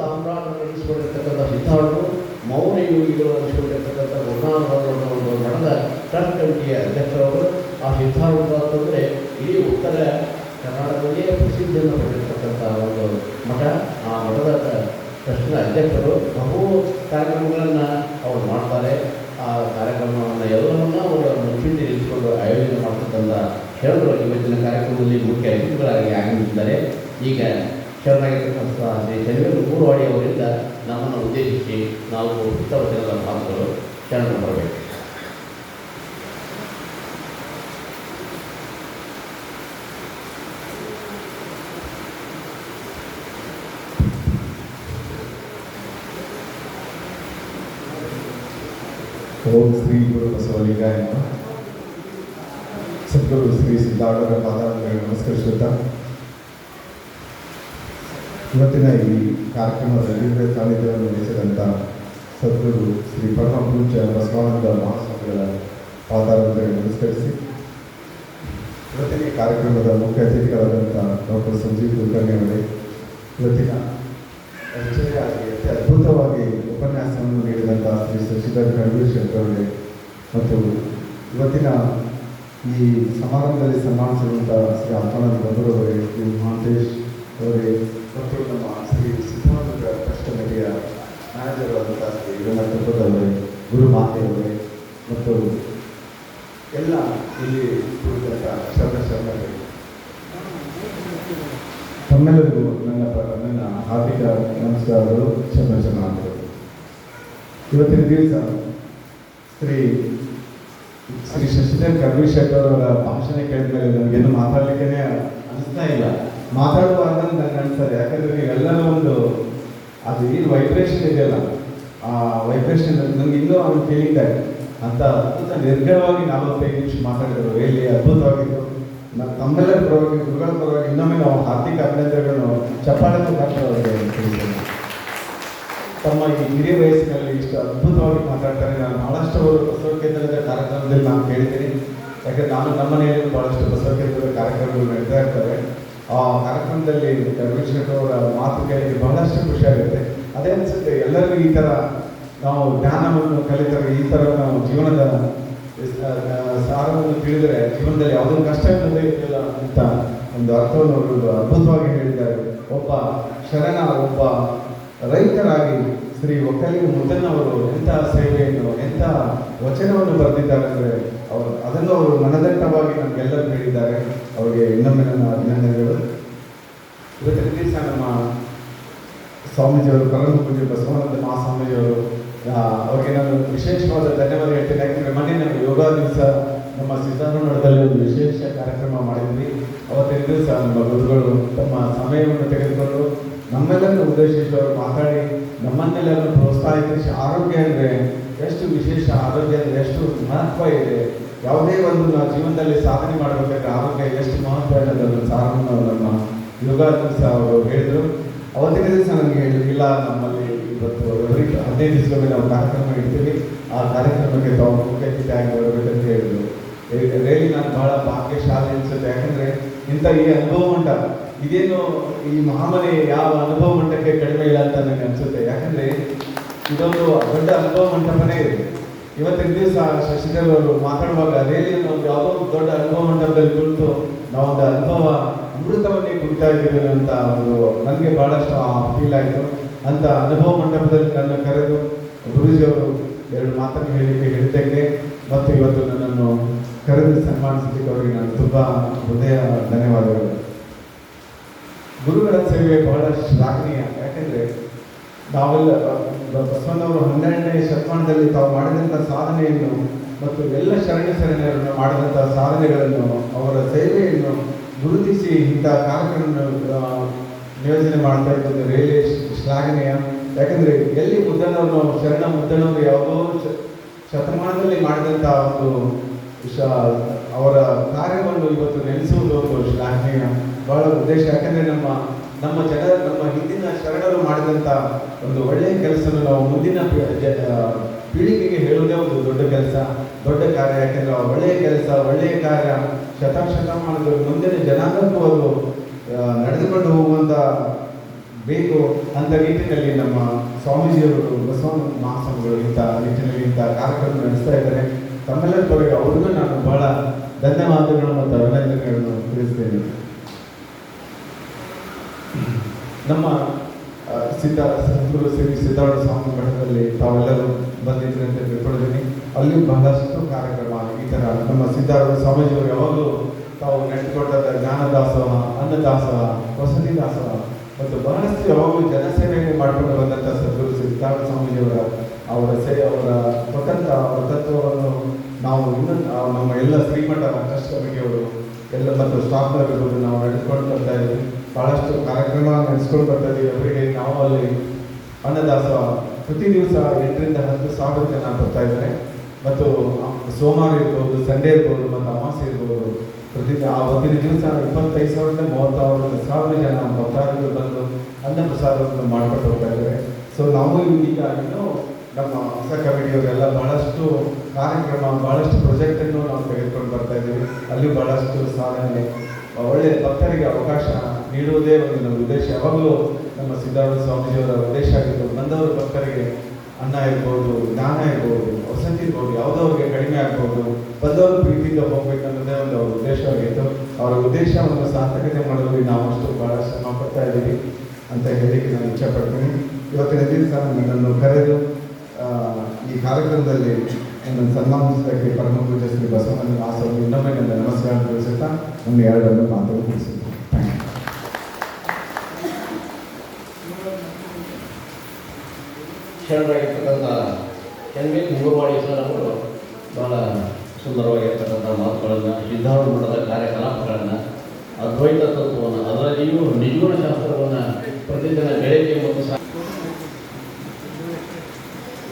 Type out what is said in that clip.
ಸಾಮ್ರಾಟ್ ನಡೆಸಿಕೊಂಡಿರ್ತಕ್ಕಂಥ ಸಿದ್ಧಾರ್ಥರು ಮೌನ ಯೋಗಿಗಳು ನಡೆಸಿಕೊಂಡಿರ್ತಕ್ಕಂಥ ಗುರುನಾಥರವರ ಒಂದು ಮಠದ ಟ್ರಸ್ಟ್ ಕಮಿಟಿಯ ಅಧ್ಯಕ್ಷರವರು ಆ ಅಂತಂದರೆ ಇಡೀ ಉತ್ತರ ಕರ್ನಾಟಕದಲ್ಲಿಯೇ ಪ್ರಸಿದ್ಧಿಯನ್ನು ಪಡೆದಿರ್ತಕ್ಕಂಥ ಒಂದು ಮಠ. ಆ ಮಠದ ಟ್ರಸ್ಟ್ನ ಅಧ್ಯಕ್ಷರು ಬಹು ಕಾರ್ಯಕ್ರಮಗಳನ್ನು ಅವರು ಮಾಡ್ತಾರೆ. ಆ ಕಾರ್ಯಕ್ರಮವನ್ನು ಎಲ್ಲವನ್ನ ಅವರು ಮುಂಚೂಣಿ ಇರಿಸಿಕೊಂಡು ಆಯೋಜನೆ ಮಾಡ್ತಕ್ಕಂಥ ಹೇಳಿದ್ರು ಇವತ್ತಿನ ಕಾರ್ಯಕ್ರಮದಲ್ಲಿ ಮುಖ್ಯ ಅತಿಥಿಗಳಾಗಿ ಆಗಮಿಸಿದ್ದಾರೆ. ಈಗ ಶರಣಾಗಿರ್ತಕ್ಕಂಥ ಶ್ರೀ ಶನಿವೇಂದ್ರ ಮೂರುವಾಡಿ ಅವರಿಂದ ನಮ್ಮನ್ನು ಉದ್ದೇಶಿಸಿ ನಾವು ಉತ್ತರವಚನದ ಮಾತುಗಳು ಶರಣರು ಬರಬೇಕು ಓಂ ಶ್ರೀ ಗುರು ಬಸವಲಿಂಗಾಯ ನಮಃ ಸದ್ಗುರು ಶ್ರೀ ಸಿದ್ಧಾರ್ಥರ ಪಾದಾಂತರಿಗೆ ನಮಸ್ಕರಿಸುತ್ತಾ ಇವತ್ತಿನ ಈ ಕಾರ್ಯಕ್ರಮದ ವಿವಿಧ ಸಾನ್ನಿಧ್ಯವನ್ನು ನಡೆಸಿದಂಥ ಸದ್ಗುರು ಶ್ರೀ ಪರಮ ಬಸವಾನಂದ ಮಹಾಸ್ವಾಮಿಗಳ ಪಾದಾಂತರಿಗೆ ನಮಸ್ಕರಿಸಿ. ಇವತ್ತಿನ ಕಾರ್ಯಕ್ರಮದ ಮುಖ್ಯ ಅತಿಥಿಗಳಾದಂಥ ಡಾಕ್ಟರ್ ಸಂಜೀವ್ ಕುಲಕರ್ಣಿ ಅವರೇ, ಇವತ್ತಿನ ಅತಿ ಅದ್ಭುತವಾಗಿ ಉಪನ್ಯಾಸವನ್ನು ನೀಡಿದಂಥ ಶ್ರೀ ಶಶಿಧರ್ ಖಂಡೂರ್ ಅವರೇ ಮತ್ತು ಇವತ್ತಿನ ಈ ಸಮಾರಂಭದಲ್ಲಿ ಸನ್ಮಾನಿಸಿದಂಥ ಶ್ರೀ ಆತ್ಮಾನಂದ ಬಂಧುರವರೇ ಶ್ರೀ ಮಹಾಂತೇಶ್ ಅವರೇ ಮತ್ತು ನಮ್ಮ ಶ್ರೀ ಕಮಿಟಿಯ ಮ್ಯಾನೇಜರ್ ಆದಂಥ ಶ್ರೀ ರಮಣ ಗುರು ಮಾತೆಯವರೇ ಮತ್ತು ಎಲ್ಲ ಇಲ್ಲಿ ಕುಳಿತಂಥ ಶರಣ ಶರಣರೇ ತಮ್ಮೆಲ್ಲರಿಗೂ ನನ್ನ ನನ್ನ ಹಾರ್ದಿಕ ನಮಸ್ಕಾರಗಳು, ಶರಣ ಶರಣಾರ್ಥಿಗಳು. ಇವತ್ತಿನ ದಿವಸ ಶ್ರೀ ಶ್ರೀ ಶಶಿಧರ್ ಕರ್ವಿಶೆಟ್ ಅವರ ಭಾಷಣ ಕೇಳಿದ ಮೇಲೆ ನನಗೇನು ಮಾತಾಡ್ಲಿಕ್ಕೆ ಅನಿಸ್ತಾ ಇಲ್ಲ. ಮಾತಾಡುವಾಗ ನನಗೆ ಅನ್ಸದೆ ಯಾಕಂದ್ರೆ ನೀವೆಲ್ಲರೂ ಒಂದು ಅದು ಏನು ವೈಬ್ರೇಷನ್ ಇದೆಯಲ್ಲ, ಆ ವೈಬ್ರೇಷನ್ ನನಗೆ ಇನ್ನೂ ಅವ್ನು ಫೀಲಿಂಗ್ ಆಯ್ತು. ಅಂತ ಅದ್ಭುತ ನಿರ್ಗಣವಾಗಿ ನಲವತ್ತೈದು ನಿಮಿಷ ಮಾತಾಡಿದರು. ರಿಯಲಿ ಅದ್ಭುತವಾಗಿತ್ತು. ನಮ್ಮ ತಮ್ಮೆಲ್ಲರ ಪರವಾಗಿ, ಗುರುಗಳ ಪರವಾಗಿ, ಇನ್ನೊಮ್ಮೆ ನಾವು ಹಾರ್ದಿಕ ಅಭಿನಂದನೆಗಳನ್ನು ಚಪ್ಪಾಳೆ ಮುಖಾಂತರ ತಮ್ಮ ಈ ಹಿರಿಯ ವಯಸ್ಸಿನಲ್ಲಿ ಇಷ್ಟು ಅದ್ಭುತವಾಗಿ ಮಾತಾಡ್ತಾರೆ. ನಾನು ಬಹಳಷ್ಟು ಅವರು ಬಸವ ಕೇಂದ್ರದ ಕಾರ್ಯಕ್ರಮದಲ್ಲಿ ನಾನು ಕೇಳಿದ್ದೀನಿ ಯಾಕಂದ್ರೆ ನಾನು ನಮ್ಮ ಮನೆಯಲ್ಲಿ ಬಹಳಷ್ಟು ಬಸವ ಕೇಂದ್ರದ ಕಾರ್ಯಕ್ರಮಗಳು ನಡೀತಾ ಇರ್ತವೆ. ಆ ಕಾರ್ಯಕ್ರಮದಲ್ಲಿ ರಮೇಶ್ ಅವರ ಮಾತು ಕೇಳಿ ಬಹಳಷ್ಟು ಖುಷಿ ಆಗುತ್ತೆ. ಅದೇ ಅನಿಸುತ್ತೆ, ಎಲ್ಲರಿಗೂ ಈ ಥರ ನಾವು ಜ್ಞಾನವನ್ನು ಕಲಿತರೆ, ಈ ಥರ ನಾವು ಜೀವನದ ಸಾರವನ್ನು ತಿಳಿದರೆ ಜೀವನದಲ್ಲಿ ಯಾವುದೋ ಕಷ್ಟ ಇರಲಿಲ್ಲ ಅಂತ ಒಂದು ಅರ್ಥವನ್ನು ಅದ್ಭುತವಾಗಿ ಹೇಳಿದ್ದಾರೆ. ಒಬ್ಬ ಶರಣ ಒಬ್ಬ ರೈತರಾಗಿ ಶ್ರೀ ಒಕ್ಕಲಿಗ ಮುದನವರು ಎಂಥ ಸೇವೆಯನ್ನು ಎಂಥ ವಚನವನ್ನು ಬರೆದಿದ್ದಾರೆ ಅಂದರೆ ಅವರು, ಅದನ್ನು ಅವರು ಮನದಟ್ಟವಾಗಿ ನಮಗೆಲ್ಲರೂ ಹೇಳಿದ್ದಾರೆ. ಅವರಿಗೆ ಇನ್ನೊಮ್ಮೆ ನನ್ನ ಅಭಿನಂದನೆಗಳು. ಇವತ್ತಿನ ದಿವಸ ನಮ್ಮ ಸ್ವಾಮೀಜಿಯವರು ಪರಮ ಪೂಜೆ ಬಸವಾನಂದ ಮಹಾಸ್ವಾಮೀಜಿಯವರು ಅವರಿಗೆ ನಾನು ವಿಶೇಷವಾದ ಧನ್ಯವಾದ ಹೇಳ್ತೇನೆ. ಯಾಕಂದರೆ ಮೊನ್ನೆ ನಮ್ಮ ಯೋಗ ದಿವಸ ನಮ್ಮ ಸಿದ್ಧಾರ್ಥಮಠದಲ್ಲಿ ಒಂದು ವಿಶೇಷ ಕಾರ್ಯಕ್ರಮ ಮಾಡಿದ್ವಿ. ಅವತ್ತಿನ ದಿವಸ ನಮ್ಮ ಗುರುಗಳು ತಮ್ಮ ಸಮಯವನ್ನು ತೆಗೆದುಕೊಂಡು ನಮ್ಮೆಲ್ಲರನ್ನು ಉದ್ದೇಶಿಸಿ ಅವರು ಮಾತಾಡಿ ನಮ್ಮನ್ನೆಲ್ಲರನ್ನು ಪ್ರೋತ್ಸಾಹಿಸಿ ಆರೋಗ್ಯ ಅಂದರೆ ಎಷ್ಟು ವಿಶೇಷ, ಆರೋಗ್ಯ ಅಂದರೆ ಎಷ್ಟು ಮಹತ್ವ ಇದೆ, ಯಾವುದೇ ಒಂದು ನಾವು ಜೀವನದಲ್ಲಿ ಸಾಧನೆ ಮಾಡಬೇಕಾದ್ರೆ ಆರೋಗ್ಯ ಎಷ್ಟು ಮಹತ್ವ ಅನ್ನೋದನ್ನು ಸಾರವನ್ನು ನಮ್ಮ ಯುಗಾದಿ ಸಹ ಅವರು ಹೇಳಿದರು. ಅವತ್ತಿನ ದಿವಸ ನನಗೆ ಹೇಳಿಲ್ಲ ನಮ್ಮಲ್ಲಿ ಇವತ್ತು ಹದಿನೈದು ದಿವಸದಲ್ಲಿ ನಾವು ಕಾರ್ಯಕ್ರಮ ಇಡ್ತೀವಿ, ಆ ಕಾರ್ಯಕ್ರಮಕ್ಕೆ ತಾವು ಮುಖ್ಯ ಆಗಿ ಬರಬೇಕಂತ ಹೇಳಿದರು. ರೇಲಿ ನಾನು ಬಹಳ ಭಾಗ್ಯಶಾಲಿ ಅನಿಸುತ್ತೆ, ಯಾಕಂದರೆ ಇಂಥ ಈ ಅನುಭವ ಮಂಟ ಇದೇನು ಈ ಮಹಾಮನೆ ಯಾವ ಅನುಭವ ಮಂಟಕ್ಕೆ ಕಡಿಮೆ ಇಲ್ಲ ಅಂತ ನನಗೆ ಅನ್ಸುತ್ತೆ ಯಾಕಂದ್ರೆ ಇದೊಂದು ದೊಡ್ಡ ಅನುಭವ ಮಂಟಪನೇ ಇದೆ. ಇವತ್ತಿನ ದಿವಸ ಶಶಿಧರ್ ಅವರು ಮಾತಾಡುವಾಗ ರೇಲಿ ಒಂದು ಯಾವುದೋ ದೊಡ್ಡ ಅನುಭವ ಮಂಟಪದಲ್ಲಿ ಕುಳಿತು ನಾವೊಂದು ಅನುಭವ ಅಮೃತವನ್ನೇ ಕುಡಿತಾ ಇದ್ದೀವಿ ಅಂತ ಒಂದು ನನಗೆ ಬಹಳಷ್ಟು ಫೀಲ್ ಆಯಿತು. ಅಂತ ಅನುಭವ ಮಂಟಪದಲ್ಲಿ ನನ್ನ ಕರೆದು ಗುರುಜಿಯವರು ಎರಡು ಮಾತನ್ನು ಹೇಳಲಿಕ್ಕೆ ಹೇಳಿದ್ದಕ್ಕೆ ಮತ್ತು ಇವತ್ತು ನನ್ನನ್ನು ಕರೆದು ಸನ್ಮಾನಿಸಲಿಕ್ಕೆ ಅವರಿಗೆ ನಾನು ತುಂಬ ಹೃದಯ ಧನ್ಯವಾದಗಳು. ಗುರುಗಳ ಸೇವೆ ಬಹಳ ಶ್ಲಾಘನೀಯ. ಯಾಕೆಂದರೆ ನಾವೆಲ್ಲ ಬ- ಬಸವಣ್ಣವರು ಹನ್ನೆರಡನೇ ಶತಮಾನದಲ್ಲಿ ತಾವು ಮಾಡಿದಂಥ ಸಾಧನೆಯನ್ನು ಮತ್ತು ಎಲ್ಲ ಶರಣ ಶರಣರನ್ನು ಮಾಡಿದಂಥ ಸಾಧನೆಗಳನ್ನು ಅವರ ಸೇವೆಯನ್ನು ಗುರುತಿಸಿ ಇಂಥ ಕಾರ್ಯಕ್ರಮ ಆ, ನಿಯೋಜನೆ ಮಾಡ್ತಾ ಇದ್ದ ರೈಲ್ವೆ ಶ್ಲಾಘನೀಯ. ಯಾಕಂದರೆ ಎಲ್ಲಿ ಮುದ್ದಣ್ಣವರು ಶರಣ ಮುದ್ದಣ್ಣವರು ಯಾವುದೋ ಶತಮಾನದಲ್ಲಿ ಮಾಡಿದಂಥ ಒಂದು ಅವರ ಕಾರ್ಯವನ್ನು ಇವತ್ತು ನೆನೆಸುವುದು ಒಂದು ಶ್ಲಾಘನೀಯ ಬಹಳ ಉದ್ದೇಶ. ಯಾಕಂದರೆ ನಮ್ಮ ನಮ್ಮ ಜನ, ನಮ್ಮ ಹಿಂದಿನ ಶರಣರು ಮಾಡಿದಂಥ ಒಂದು ಒಳ್ಳೆಯ ಕೆಲಸವನ್ನು ನಾವು ಮುಂದಿನ ಪೀಳಿಗೆಗೆ ಹೇಳುವುದೇ ಒಂದು ದೊಡ್ಡ ಕೆಲಸ, ದೊಡ್ಡ ಕಾರ್ಯ. ಯಾಕೆಂದ್ರೆ ಒಳ್ಳೆಯ ಕೆಲಸ, ಒಳ್ಳೆಯ ಕಾರ್ಯ ಶತ ಮುಂದಿನ ಜನಾಂಗಕ್ಕೂ ಅದು ನಡೆದುಕೊಂಡು ಹೋಗುವಂಥ ಬೇಕು ಅಂತ ನಿಟ್ಟಿನಲ್ಲಿ ನಮ್ಮ ಸ್ವಾಮೀಜಿಯವರು ಬಸವನ ಮಹಾಸ್ವಾಮಿಗಳು ಇಂಥ ನಿಟ್ಟಿನಲ್ಲಿ ಇಂಥ ಕಾರ್ಯಕ್ರಮ ನಡೆಸ್ತಾ ಇದ್ದಾರೆ. ತಮ್ಮೆಲ್ಲರ ಕೊರಗೆ ಅವ್ರಿಗೂ ನಾನು ಬಹಳ ಧನ್ಯವಾದಗಳು ಮತ್ತು ಅಭಿನಂದನೆಗಳನ್ನು ತಿಳಿಸ್ತೇನೆ. ನಮ್ಮ ಸಿದ್ಧ ಸದ್ಗುರು ಶ್ರೀ ಸಿದ್ಧಾರ್ಥ ಸ್ವಾಮಿ ಮಠದಲ್ಲಿ ತಾವೆಲ್ಲರೂ ಬಂದಿದ್ರಿ ಅಂತ ತಿಳ್ಕೊಂಡಿದ್ದೀನಿ. ಅಲ್ಲಿ ಬಹಳಷ್ಟು ಕಾರ್ಯಕ್ರಮ ಈ ಥರ ನಮ್ಮ ಸಿದ್ಧಾರ್ಥ ಸ್ವಾಮೀಜಿಯವರು ಯಾವಾಗಲೂ ತಾವು ನೆಟ್ಕೊಟ್ಟದ ಜ್ಞಾನದಾಸವ ಅನ್ನದಾಸವ ವಸತಿ ದಾಸವ ಮತ್ತು ಬಹಳಷ್ಟು ಯಾವಾಗಲೂ ಜನಸೇವೆಯನ್ನು ಮಾಡಿಕೊಂಡು ಬಂದಂಥ ಸದ್ಗುರು ಸಿದ್ಧಾರ್ಥ ಸ್ವಾಮೀಜಿಯವರ, ಅವರ ಸೇ ಅವರ ಸ್ವತಂತ್ರ ಅವರ ತತ್ವವನ್ನು ನಾವು ಇನ್ನೂ ನಮ್ಮ ಎಲ್ಲ ಶ್ರೀಮಠ ಟ್ರಸ್ಟ್ ಅವರು ಎಲ್ಲ ಮತ್ತು ಸ್ಟಾಫ್ ಇರ್ಬೋದು ನಾವು ನಡೆದುಕೊಂಡು ಬರ್ತಾ ಇದ್ದೀವಿ. ಭಾಳಷ್ಟು ಕಾರ್ಯಕ್ರಮ ನಡೆಸ್ಕೊಂಡು ಬರ್ತಾ ಇದ್ದೀವಿ ಅವರಿಗೆ ನಾವು ಅಲ್ಲಿ ಅನ್ನದಾಸೋಹ ಪ್ರತಿ ದಿವಸ ಎಂಟರಿಂದ ಹತ್ತು ಸಾವಿರ ಜನ ಬರ್ತಾ ಇದ್ದಾರೆ. ಮತ್ತು ಸೋಮವಾರ ಇರ್ಬೋದು, ಸಂಡೇ ಇರ್ಬೋದು, ಮತ್ತು ಅಮಾಸೆ ಇರ್ಬೋದು. ಪ್ರತಿ ಆ ಒಂದಿನ ದಿವಸ ಇಪ್ಪತ್ತೈದು ಸಾವಿರದ ಮೂವತ್ತಾರು ಸಾವಿರ ಜನ ಭಕ್ತಾದಿಗಳು ಬಂದು ಅನ್ನ ಪ್ರಸಾದವನ್ನು ಮಾಡ್ಕೊಂಡು ಹೋಗ್ತಾ ಇದ್ದಾರೆ. ಸೊ ನಾವು ಈಗ ಇನ್ನೂ ನಮ್ಮ ಹೊಸ ಕಮಿಟಿಯವರೆಲ್ಲ ಬಹಳಷ್ಟು ಕಾರ್ಯಕ್ರಮ, ಬಹಳಷ್ಟು ಪ್ರೊಜೆಕ್ಟನ್ನು ನಾವು ತೆಗೆದುಕೊಂಡು ಬರ್ತಾ ಇದ್ದೀವಿ. ಅಲ್ಲಿ ಬಹಳಷ್ಟು ಸಾಧನೆ ಒಳ್ಳೆ ಭಕ್ತರಿಗೆ ಅವಕಾಶ ನೀಡುವುದೇ ಒಂದು ನಮ್ಮ ಉದ್ದೇಶ. ಯಾವಾಗಲೂ ನಮ್ಮ ಸಿದ್ಧಾರ್ಥ ಸ್ವಾಮೀಜಿಯವರ ಉದ್ದೇಶ ಆಗಿದ್ದು ಬಂದವರು ಭಕ್ತರಿಗೆ ಅನ್ನ ಇರ್ಬೋದು, ಜ್ಞಾನ ಇರ್ಬೋದು, ವಸತಿ ಇರ್ಬೋದು, ಯಾವುದವ್ರಿಗೆ ಕಡಿಮೆ ಆಗ್ಬೋದು ಬಂದವರು ಪ್ರೀತಿಯಿಂದ ಹೋಗ್ಬೇಕನ್ನೋದೇ ಒಂದು ಅವರ ಉದ್ದೇಶವಾಗಿತ್ತು ಅವರ ಉದ್ದೇಶವನ್ನು ಸಾರ್ಥಕತೆ ಮಾಡಲು ನಾವು ಅಷ್ಟು ಬಹಳ ಶ್ರಮ ಪಡ್ತಾ ಇದ್ದೀವಿ ಅಂತ ಹೇಳಿಕ್ಕೆ ನಾನು ಇಚ್ಛಪಡ್ತೀನಿ ಇವತ್ತಿನ ದಿನ ನನ್ನನ್ನು ಕರೆದು ಈ ಕಾರ್ಯಕ್ರಮದಲ್ಲಿ ನನ್ನನ್ನು ಸನ್ಮಾನಿಸಿದ್ದಕ್ಕೆ ಪರಮ ಪೂಜ ಶ್ರೀ ಬಸವಣ್ಣ ಮಾಸವನ್ನು ಇನ್ನೊಮ್ಮೆ ನನ್ನ ನಮಸ್ಕಾರ ತಿಳಿಸುತ್ತಾ ನಮ್ಮ ಎರಡನ್ನು ಮಾತು ಯು ಶರಣರಾಗಿರ್ತಕ್ಕಂಥ ಎನ್ ವಿ ಸರ್ ಅವರು ಭಾಳ ಸುಂದರವಾಗಿರ್ತಕ್ಕಂಥ ಮಾತುಗಳನ್ನು ಸಿದ್ಧಾರೂಢ ಮಠದ ಕಾರ್ಯಕಲಾಪಗಳನ್ನು, ಅದ್ವೈತ ತತ್ವವನ್ನು, ಅದರಲ್ಲಿಯೂ ನಿಜಗುಣ ಶಾಸ್ತ್ರವನ್ನು ಪ್ರತಿದಿನ ಬೆಳಗ್ಗೆ ಮತ್ತು